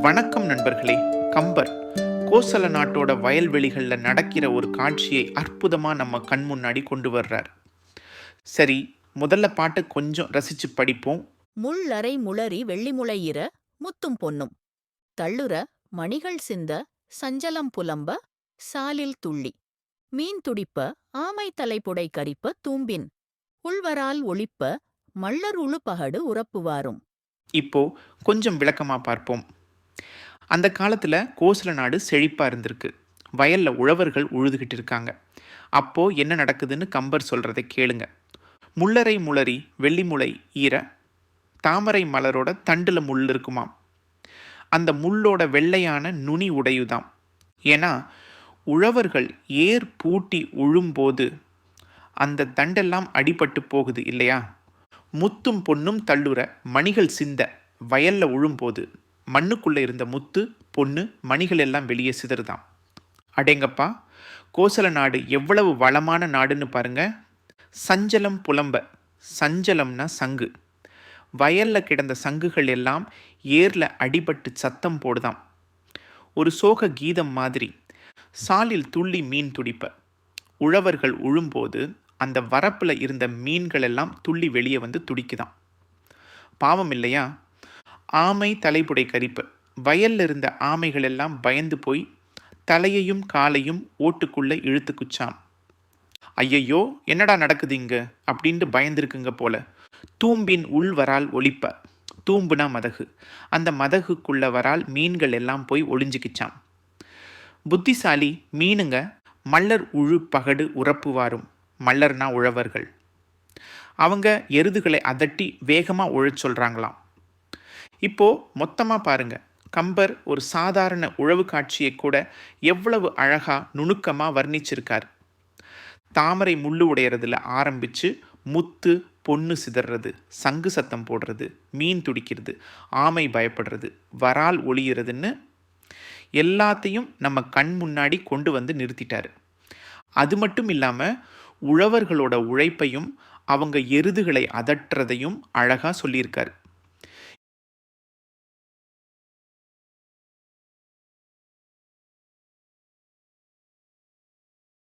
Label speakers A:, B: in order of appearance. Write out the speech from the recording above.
A: வணக்கம் நண்பர்களே. கம்பர் கோசல நாட்டோட வயல்வெளிகளில் நடக்கிற ஒரு காட்சியை அற்புதமாக நம்ம கண் முன்னாடி கொண்டு வர்றார். சரி முதல்ல பாட்டை கொஞ்சம் ரசிச்சு படிப்போம்.
B: முள்ளரை முளரி வெள்ளிமுளையிற முத்தும் பொன்னும். தள்ளுற மணிகள் சிந்த சஞ்சலம் புலம்ப சாலில் துள்ளி. மீன் துடிப்ப ஆமை தலைப்புடை கரிப்ப தூம்பின். உள்வரால் ஒளிப்ப மள்ளர் உழு பகடு உறப்புவாரும்.
A: இப்போ கொஞ்சம் விளக்கமாக பார்ப்போம். அந்த காலத்தில் கோசல நாடு செழிப்பாக இருந்திருக்கு. வயலில் உழவர்கள் உழுதுகிட்டு இருக்காங்க. அப்போது என்ன நடக்குதுன்னு கம்பர் சொல்கிறதை கேளுங்க. முள்ளரை முளரி வெள்ளிமுளை ஈர தாமரை மலரோட தண்டில் முள் இருக்குமாம். அந்த முள்ளோட வெள்ளையான நுனி உடையுதாம். ஏன்னா உழவர்கள் ஏர் பூட்டி உழும்போது அந்த தண்டெல்லாம் அடிபட்டு போகுது இல்லையா? முத்தும் பொன்னும் தள்ளுற மணிகள் சிந்த வயல்ல உழும்போது மண்ணுக்குள்ளே இருந்த முத்து பொண்ணு மணிகள் எல்லாம் வெளியே சிதறுதான் அடேங்கப்பா கோசல நாடு எவ்வளவு வளமான நாடுன்னு பாருங்க. சஞ்சலம் புலம்ப சஞ்சலம்னா சங்கு. வயலில் கிடந்த சங்குகள் எல்லாம் ஏரில் அடிபட்டு சத்தம் போடுதாம். ஒரு சோக கீதம் மாதிரி சாலில் துள்ளி மீன் துடிப்ப. உழவர்கள் உழும்போது அந்த வரப்பில் இருந்த மீன்கள் எல்லாம் துள்ளி வெளியே வந்து துடிக்குதாம். பாவம் இல்லையா? ஆமை தலைப்புடை கரிப்பு. வயல்ல இருந்த ஆமைகள் எல்லாம் பயந்து போய் தலையையும் காலையும் ஓட்டுக்குள்ளே இழுத்து குச்சாம். ஐயையோ என்னடா நடக்குது இங்க? அப்படின்ட்டு பயந்துருக்குங்க போல. தூம்பின் உள் வரால் ஒளிப்ப தூம்புனா மதகு. அந்த மதகுக்குள்ள வரால் மீன்கள் எல்லாம் போய் ஒளிஞ்சுக்கிச்சாம். புத்திசாலி மீனுங்க. மல்லர் உழு பகடு உறப்பு வாரும் மல்லர்னா உழவர்கள். அவங்க எருதுகளை அதட்டி வேகமாக உழச் சொல்கிறாங்களாம் இப்போ மொத்தமாக பாருங்க. கம்பர் ஒரு சாதாரண உழவு காட்சியை கூட எவ்வளவு அழகாக நுணுக்கமாக வர்ணிச்சிருக்கார். தாமரை முள்ளு உடையறதில் ஆரம்பித்து முத்து பொண்ணு சிதறது சங்கு சத்தம் போடுறது மீன் துடிக்கிறது ஆமை பயப்படுறது வரால் ஒளியிறதுன்னு எல்லாத்தையும் நம்ம கண் முன்னாடி கொண்டு வந்து நிறுத்திட்டார். அது மட்டும் இல்லாமல் உழவர்களோட உழைப்பையும் அவங்க எருதுகளை அதட்டுறதையும் அழகாக சொல்லியிருக்காரு.